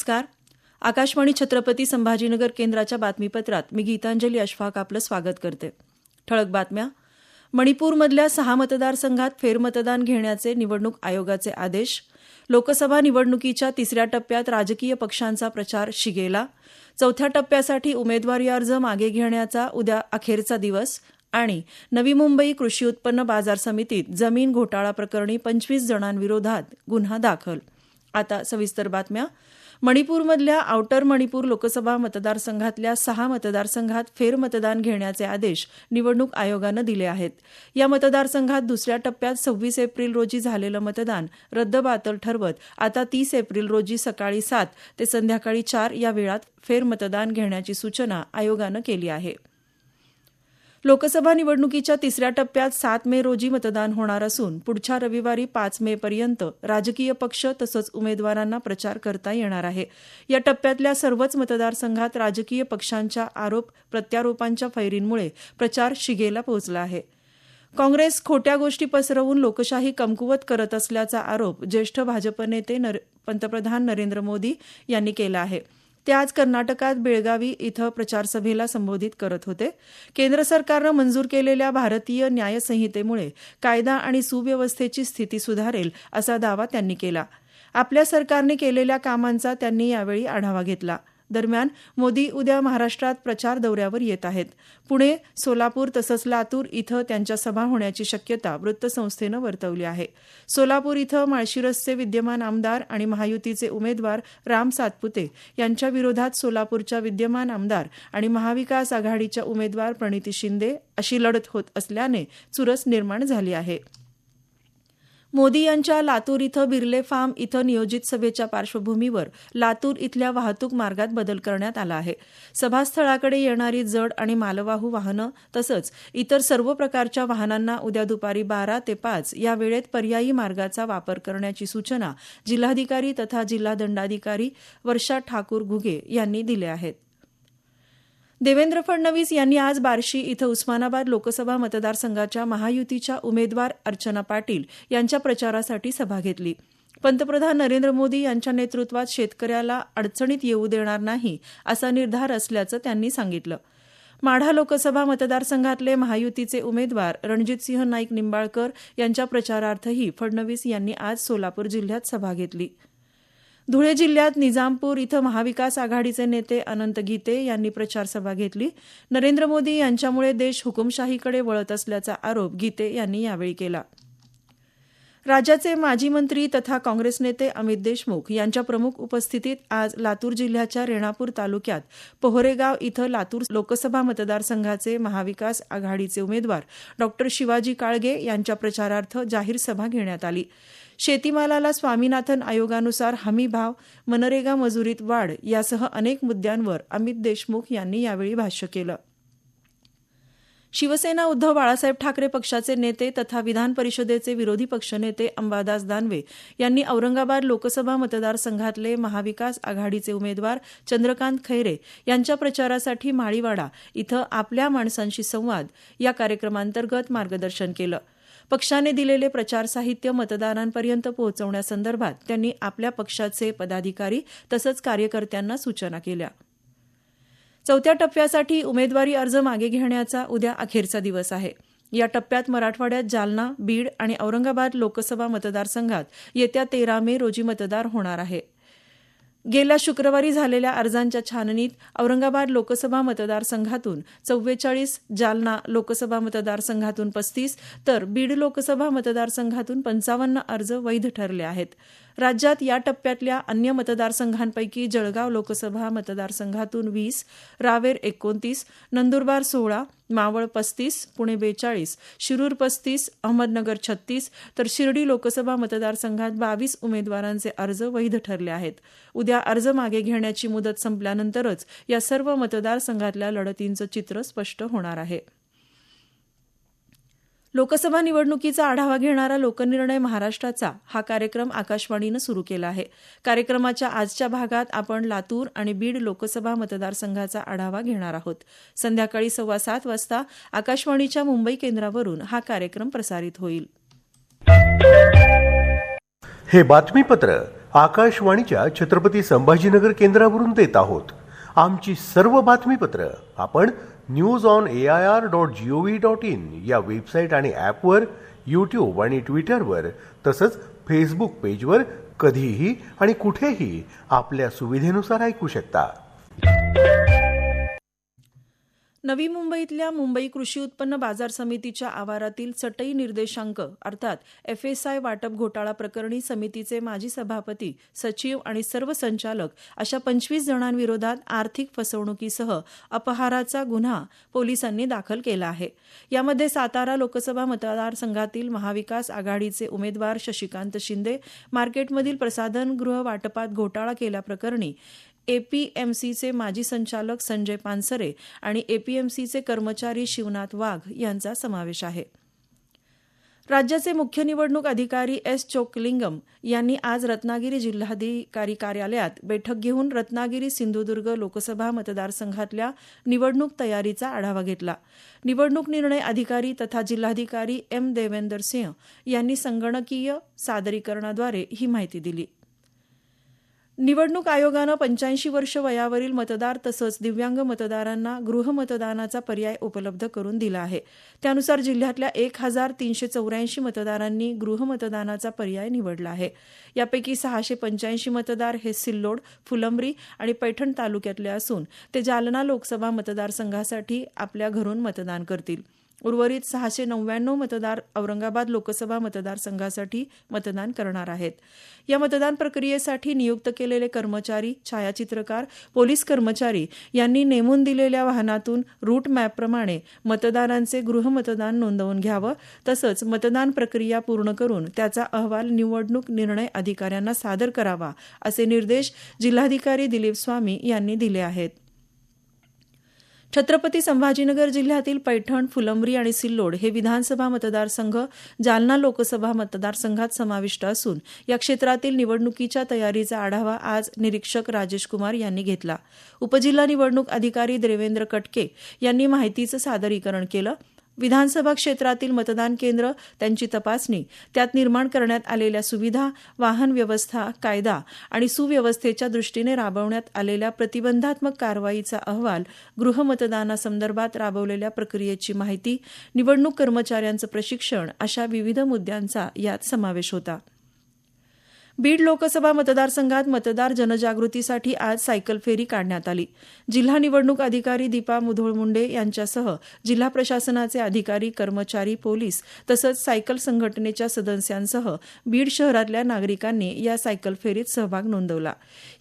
नमस्कार. आकाशवाणी छत्रपती संभाजीनगर केंद्राच्या बातमीपत्रात मी गीतांजली अशफाक आपलं स्वागत करते. ठळक बातम्या. मणिपूरमधल्या सहा मतदारसंघात फेरमतदान घेण्याचे निवडणूक आयोगाचे आदेश. लोकसभा निवडणुकीच्या तिसऱ्या टप्प्यात राजकीय पक्षांचा प्रचार शिगेला. चौथ्या टप्प्यासाठी उमेदवारी अर्ज मागे घेण्याचा उद्या अखेरचा दिवस आणि नवी मुंबई कृषी उत्पन्न बाजार समितीत जमीन घोटाळा प्रकरणी पंचवीस जणांविरोधात गुन्हा दाखल. आता सविस्तर बातम्या. मणिपूरमधल्या आउटर मणिपूर लोकसभा मतदारसंघातल्या सहा मतदारसंघात फेरमतदान घेण्याचे आदेश निवडणूक आयोगानं दिले आहेत. या मतदारसंघात दुसऱ्या टप्प्यात सव्वीस एप्रिल रोजी झालेलं मतदान रद्दबातल ठरवत आता तीस एप्रिल रोजी सकाळी सात ते संध्याकाळी चार या वेळात फेरमतदान घेण्याची सूचना आयोगानं केली आहे. लोकसभा निवडणुकीच्या तिसऱ्या टप्प्यात सात मे रोजी मतदान होणार असून पुढच्या रविवारी पाच मे पर्यंत राजकीय पक्ष तसंच उमेदवारांना प्रचार करता येणार आहे. या टप्प्यातल्या सर्वच मतदारसंघात राजकीय पक्षांच्या आरोप प्रत्यारोपांच्या फैरींमुळे प्रचार शिगेला पोहोचला आहे. काँग्रेस खोट्या गोष्टी पसरवून लोकशाही कमकुवत करत असल्याचा आरोप ज्येष्ठ भाजप नेते नर पंतप्रधान नरेंद्र मोदी यांनी केला आहे. ते आज कर्नाटकात बेळगावी इथं प्रचारसभेला संबोधित करत होते. केंद्र सरकारनं मंजूर केलेल्या भारतीय न्यायसंहितेमुळे कायदा आणि सुव्यवस्थेची स्थिती सुधारेल असा दावा त्यांनी केला. आपल्या सरकारने केलेल्या कामांचा त्यांनी यावेळी आढावा घेतला. दरम्यान मोदी उद्या महाराष्ट्रात प्रचार दौऱ्यावर येत आहेत. पुणे सोलापूर तसंच लातूर इथं त्यांच्या सभा होण्याची शक्यता वृत्तसंस्थेनं वर्तवली आहे. सोलापूर इथं माळशिरसचे विद्यमान आमदार आणि महायुतीचे उमेदवार राम सातपुते यांच्या विरोधात सोलापूरच्या विद्यमान आमदार आणि महाविकास आघाडीच्या उमेदवार प्रणिती शिंदे अशी लढत होत असल्याने चुरस निर्माण झाली आहे. मोदी यांच्या लातूर इथं बिर्ले फार्म इथं नियोजित सभेच्या पार्श्वभूमीवर लातूर इथल्या वाहतूक मार्गात बदल करण्यात आला आहे. सभास्थळाकडे येणारी जड आणि मालवाहू वाहनं तसंच इतर सर्व प्रकारच्या वाहनांना उद्या दुपारी बारा ते पाच या वेळेत पर्यायी मार्गाचा वापर करण्याची सूचना जिल्हाधिकारी तथा जिल्हा दंडाधिकारी वर्षा ठाकूर घुगे यांनी दिल्या आहेत. देवेंद्र फडणवीस यांनी आज बार्शी इथं उस्मानाबाद लोकसभा मतदारसंघाच्या महायुतीच्या उमेदवार अर्चना पाटील यांच्या प्रचारासाठी सभा घेतली. पंतप्रधान नरेंद्र मोदी यांच्या नेतृत्वात शेतकऱ्याला अडचणीत येऊ देणार नाही असा निर्धार असल्याचं त्यांनी सांगितलं. माढा लोकसभा मतदारसंघातले महायुतीचे उमेदवार रणजितसिंह नाईक निंबाळकर यांच्या प्रचारार्थही फडणवीस यांनी आज सोलापूर जिल्ह्यात सभा घेतली. धुळे जिल्ह्यात निजामपूर इथं महाविकास आघाडीचे नेते अनंत गीते यांनी प्रचारसभा घेतली. नरेंद्र मोदी यांच्यामुळे देश हुकुमशाहीकडे वळत असल्याचा आरोप गीते यांनी यावेळी केला. राज्याचे माजी मंत्री तथा काँग्रेस नेते अमित देशमुख यांच्या प्रमुख उपस्थितीत आज लातूर जिल्ह्याच्या रेणापूर तालुक्यात पोहरेगाव इथं लातूर लोकसभा मतदारसंघाचे महाविकास आघाडीचे उमेदवार डॉक्टर शिवाजी काळगे यांच्या प्रचारार्थ जाहीर सभा घेण्यात आली. शेतीमालाला स्वामीनाथन आयोगानुसार हमी भाव मनरेगा मजुरीत वाढ यासह अनेक मुद्द्यांवर अमित देशमुख यांनी यावेळी भाष्य केलं. शिवसेना उद्धव बाळासाहेब ठाकरे पक्षाचे नेते तथा विधान परिषदेचे विरोधी पक्षनेते अंबादास दानवे यांनी औरंगाबाद लोकसभा मतदारसंघातले महाविकास आघाडीचे उमेदवार चंद्रकांत खैरे यांच्या प्रचारासाठी माळीवाडा इथं आपल्या माणसांशी संवाद या कार्यक्रमांतर्गत मार्गदर्शन केलं. पक्षाने दिलेले प्रचार साहित्य मतदारांपर्यंत पोहोचवण्यासंदर्भात त्यांनी आपल्या पक्षाचे पदाधिकारी तसंच कार्यकर्त्यांना सूचना केल्या. चौथ्या टप्प्यासाठी उमेदवारी अर्ज मागे घेण्याचा उद्या अखेरचा दिवस आहे. या टप्प्यात मराठवाड्यात जालना बीड आणि औरंगाबाद लोकसभा मतदारसंघात येत्या तेरा मे रोजी मतदार होणार आहे. गेल्या शुक्रवारी झालेल्या अर्जांच्या छाननीत औरंगाबाद लोकसभा मतदारसंघातून चव्वेचाळीस जालना लोकसभा मतदारसंघातून पस्तीस तर बीड लोकसभा मतदारसंघातून पंचावन्न अर्ज वैध ठरले आहेत. राज्यात या टप्प्यातल्या अन्य मतदारसंघांपैकी जळगाव लोकसभा मतदारसंघातून वीस रावेर एकोणतीस नंदुरबार सोळा मावळ पस्तीस पुणे बेचाळीस शिरूर पस्तीस अहमदनगर छत्तीस तर शिर्डी लोकसभा मतदारसंघात बावीस उमेदवारांचे अर्ज वैध ठरले आहेत. उद्या अर्ज मागे घेण्याची मुदत संपल्यानंतरच या सर्व मतदारसंघातल्या लढतींचं चित्र स्पष्ट होणार आहे. लोकसभा निवडणुकीचा आढावा घेणारा लोकनिर्णय महाराष्ट्राचा हा कार्यक्रम आकाशवाणीनं सुरू केला आहे. कार्यक्रमाच्या आजच्या भागात आपण लातूर आणि बीड लोकसभा मतदारसंघाचा आढावा घेणार आहोत. संध्याकाळी सव्वा सात वाजता आकाशवाणीच्या मुंबई केंद्रावरून हा कार्यक्रम प्रसारित होईल. हे बातमीपत्र आकाशवाणीच्या छत्रपती संभाजीनगर केंद्रावरून देत आहोत. आमची सर्व बातमीपत्र आपण news on A I R dot G O V dot in या वेबसाईट आणि ॲपवर यूट्यूब आणि ट्विटरवर तसंच फेसबुक पेजवर कधीही आणि कुठेही आपल्या सुविधेनुसार ऐकू शकता. नवी मुंबईतल्या मुंबई कृषी उत्पन्न बाजार समितीच्या आवारातील चटई निर्देशांक अर्थात एफएसआय वाटप घोटाळा प्रकरणी समितीचे माजी सभापती सचिव आणि सर्व संचालक अशा पंचवीस जणांविरोधात आर्थिक फसवणुकीसह अपहाराचा गुन्हा पोलिसांनी दाखल केला आहे. यामध्ये सातारा लोकसभा मतदारसंघातील महाविकास आघाडीचे उमेदवार शशिकांत शिंदे मार्केटमधील प्रसाधनगृह वाटपात घोटाळा केल्याप्रकरणी एपीएमसीचे माजी संचालक संजय पानसरे आणि एपीएमसीचे कर्मचारी शिवनाथ वाघ यांचा समावेश आहे. राज्याचे मुख्य निवडणूक अधिकारी एस चोकलिंगम यांनी आज रत्नागिरी जिल्हाधिकारी कार्यालयात बैठक घेऊन रत्नागिरी सिंधुदुर्ग लोकसभा मतदारसंघातल्या निवडणूक तयारीचा आढावा घेतला. निवडणूक निर्णय अधिकारी तथा जिल्हाधिकारी एम देवेंदर सिंह यांनी संगणकीय सादरीकरणाद्वारे ही माहिती दिली. निवडणूक आयोगानं पंच्याऐंशी वर्ष वयावरील मतदार तसंच दिव्यांग मतदारांना गृहमतदानाचा पर्याय उपलब्ध करून दिला आहे. त्यानुसार जिल्ह्यातल्या एक हजार तीनशे चौऱ्याऐंशी मतदारांनी गृहमतदानाचा पर्याय निवडला आहे. यापैकी सहाशे पंच्याऐंशी मतदार हे सिल्लोड फुलंब्री आणि पैठण तालुक्यातले असून ते जालना लोकसभा मतदारसंघासाठी आपल्या घरून मतदान करतील. उर्वरित सहाशे नव्याण्णव मतदार औरंगाबाद लोकसभा मतदारसंघासाठी मतदान करणार आहेत. या मतदान प्रक्रियेसाठी नियुक्त केलेले कर्मचारी छायाचित्रकार पोलीस कर्मचारी यांनी नेमून दिलेल्या वाहनातून रूट मॅपप्रमाणे मतदारांचे गृहमतदान नोंदवून घ्यावं तसंच मतदान प्रक्रिया पूर्ण करून त्याचा अहवाल निवडणूक निर्णय अधिकाऱ्यांना सादर करावा असे निर्देश जिल्हाधिकारी दिलीप स्वामी यांनी दिले आहेत. छत्रपती संभाजीनगर जिल्ह्यातील पैठण फुलंब्री आणि सिल्लोड हे विधानसभा मतदारसंघ जालना लोकसभा मतदारसंघात समाविष्ट असून या क्षेत्रातील निवडणुकीच्या तयारीचा आढावा आज निरीक्षक राजेश कुमार यांनी घेतला. उपजिल्हा निवडणूक अधिकारी देवेंद्र कटके यांनी माहितीचं सादरीकरण केलं. विधानसभा क्षेत्रातील मतदान केंद्र त्यांची तपासणी त्यात निर्माण करण्यात आलेल्या सुविधा वाहन व्यवस्था कायदा आणि सुव्यवस्थेच्या दृष्टीने राबवण्यात आलेल्या प्रतिबंधात्मक कारवाईचा अहवाल गृहमतदानासंदर्भात राबवलेल्या प्रक्रियेची माहिती निवडणूक कर्मचाऱ्यांचं प्रशिक्षण अशा विविध मुद्द्यांचा यात समावेश होता. बीड लोकसभा मतदारसंघात मतदार जनजागृतीसाठी आज सायकल फेरी काढण्यात आली. जिल्हा निवडणूक अधिकारी दीपा मुधोळ मुंडे यांच्यासह जिल्हा प्रशासनाचे अधिकारी कर्मचारी पोलीस तसंच सायकल संघटनेच्या सदस्यांसह बीड शहरातल्या नागरिकांनी या सायकल फेरीत सहभाग नोंदवला.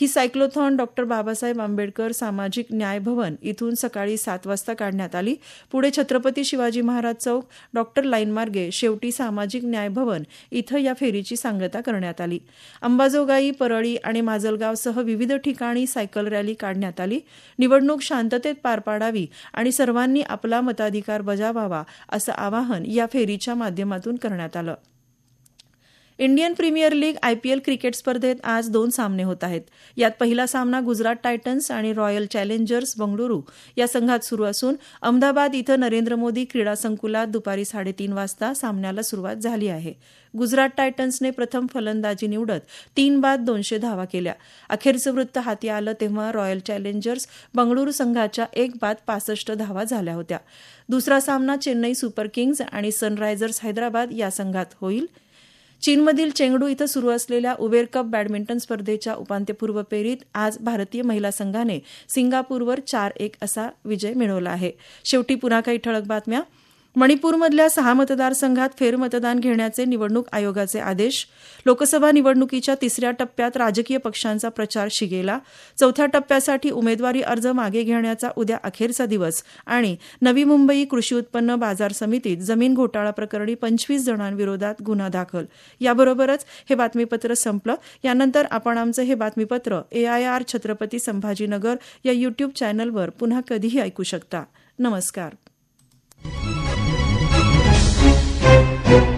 ही सायक्लोथॉन डॉक्टर बाबासाहेब आंबेडकर सामाजिक न्याय भवन इथून सकाळी सात वाजता काढण्यात आली. पुढे छत्रपती शिवाजी महाराज चौक डॉक्टर लाईनमार्गे शेवटी सामाजिक न्याय भवन इथं या फेरीची सांगता करण्यात आली. अंबाजोगाई परळी आणि माजलगावसह विविध ठिकाणी सायकल रॅली काढण्यात आली. निवडणूक शांततेत पार पाडावी आणि सर्वांनी आपला मताधिकार बजावावा असं आवाहन या फेरीच्या माध्यमातून करण्यात आलं. Indian premier league IPL cricket स्पर्धेत आज दोन सामने होत आहेत. यात पहिला सामना गुजरात टायटन्स आणि रॉयल चॅलेंजर्स बंगळुरू या संघात सुरू असून अहमदाबाद इथं नरेंद्र मोदी क्रीडा संकुलात दुपारी साडेतीन वाजता सामन्याला सुरुवात झाली आहे. गुजरात टायटन्सने प्रथम फलंदाजी निवडत तीन बाद दोनशे धावा केल्या. अखेरचं वृत्त हाती आलं तेव्हा रॉयल चॅलेंजर्स बंगळुरू संघाच्या एक बाद पासष्ट धावा झाल्या होत्या. दुसरा सामना चेन्नई सुपर किंग्ज आणि सनरायझर्स हैदराबाद या संघात होईल. चीनमधील चेंगडू इथं सुरू असलेल्या उबेर कप बॅडमिंटन स्पर्धेच्या उपांत्यपूर्व फेरीत आज भारतीय महिला संघाने सिंगापूरवर चार एक असा विजय मिळवला आहे. शेवटी पुन्हा काही ठळक बातम्या. मणिपूरमधल्या सहा मतदारसंघात फेरमतदान घेण्याचे निवडणूक आयोगाचे आदेश. लोकसभा निवडणुकीच्या तिसऱ्या टप्प्यात राजकीय पक्षांचा प्रचार शिगेला. चौथ्या टप्प्यासाठी उमेदवारी अर्ज मागे घेण्याचा उद्या अखेरचा दिवस आणि नवी मुंबई कृषी उत्पन्न बाजार समितीत जमीन घोटाळा प्रकरणी पंचवीस जणांविरोधात गुन्हा दाखल. याबरोबरच हे बातमीपत्र संपलं. यानंतर आपण आमचं हे बातमीपत्र एआयआर छत्रपती संभाजीनगर या यूट्यूब चॅनलवर पुन्हा कधीही ऐकू शकता. नमस्कार. Thank you.